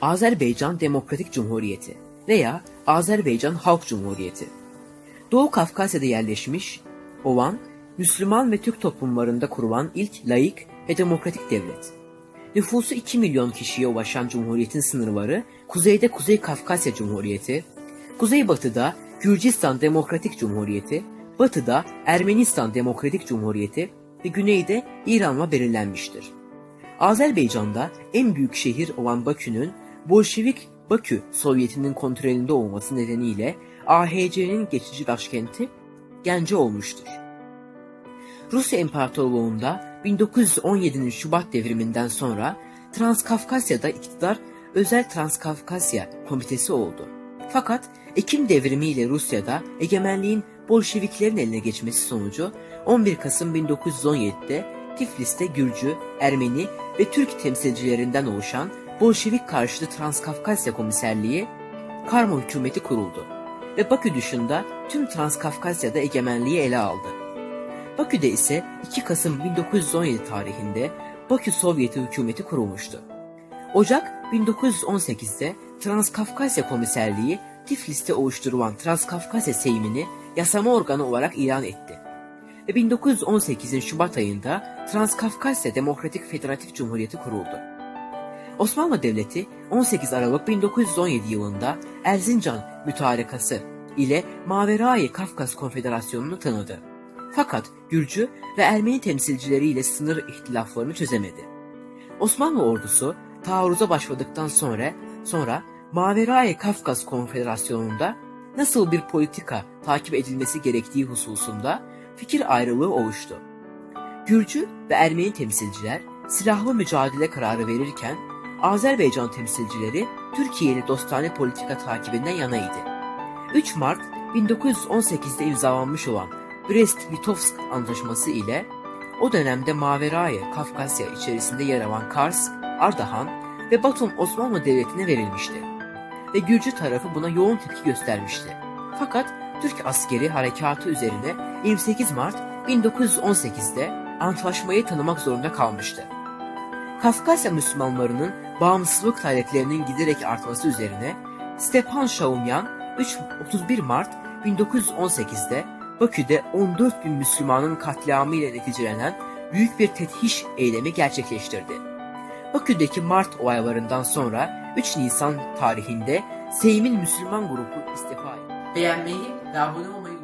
Azerbaycan Demokratik Cumhuriyeti veya Azerbaycan Halk Cumhuriyeti. Doğu Kafkasya'da yerleşmiş olan Müslüman ve Türk toplumlarında kurulan ilk laik ve demokratik devlet. Nüfusu 2 milyon kişiye ulaşan cumhuriyetin sınırları kuzeyde Kuzey Kafkasya Cumhuriyeti, kuzeybatıda Gürcistan Demokratik Cumhuriyeti, batıda Ermenistan Demokratik Cumhuriyeti ve güneyde İran'la belirlenmiştir. Azerbaycan'da en büyük şehir olan Bakü'nün Bolşevik Bakü Sovyeti'nin kontrolünde olması nedeniyle AHC'nin geçici başkenti Gence olmuştur. Rusya İmparatorluğu'nda 1917'nin Şubat devriminden sonra Transkafkasya'da iktidar Özel Transkafkasya Komitesi oldu. Fakat Ekim devrimiyle Rusya'da egemenliğin Bolşeviklerin eline geçmesi sonucu 11 Kasım 1917'de Tiflis'te Gürcü, Ermeni ve Türk temsilcilerinden oluşan Bolşevik karşıtı Transkafkasya Komiserliği Karma hükümeti kuruldu ve Bakü dışında tüm Transkafkasya'da egemenliği ele aldı. Bakü'de ise 2 Kasım 1917 tarihinde Bakü Sovyeti hükümeti kurulmuştu. Ocak 1918'de Transkafkasya Komiserliği Tiflis'te oluşturulan Transkafkasya Seymi'ni yasama organı olarak ilan etti. Ve 1918'in Şubat ayında Transkafkasya Demokratik Federatif Cumhuriyeti kuruldu. Osmanlı Devleti 18 Aralık 1917 yılında Erzincan Mütarekası ile Maverayı Kafkas Konfederasyonu'nu tanıdı. Fakat Gürcü ve Ermeni temsilcileriyle sınır ihtilaflarını çözemedi. Osmanlı ordusu taarruza başladıktan sonra sonra Maverayı Kafkas Konfederasyonu'nda nasıl bir politika takip edilmesi gerektiği hususunda fikir ayrılığı oluştu. Gürcü ve Ermeni temsilciler silahlı mücadele kararı verirken Azerbaycan temsilcileri Türkiye ile dostane politika takibinden yanaydı. 3 Mart 1918'de imzalanmış olan Brest-Litovsk Antlaşması ile o dönemde Maveraya Kafkasya içerisinde yer alan Kars, Ardahan ve Batum Osmanlı Devleti'ne verilmişti. Ve Gürcü tarafı buna yoğun tepki göstermişti. Fakat Türk askeri harekatı üzerine 28 Mart 1918'de antlaşmayı tanımak zorunda kalmıştı. Kafkasya Müslümanlarının bağımsızlık taleplerinin giderek artması üzerine Stepan Şaumyan 3 31 Mart 1918'de Bakü'de 14 bin Müslümanın katliamı ile neticelenen büyük bir tethiş eylemi gerçekleştirdi. Bakü'deki Mart olaylarından sonra 3 Nisan tarihinde Seymin Müslüman grubu istifa etti. Beğenmeyi ve abone olmayı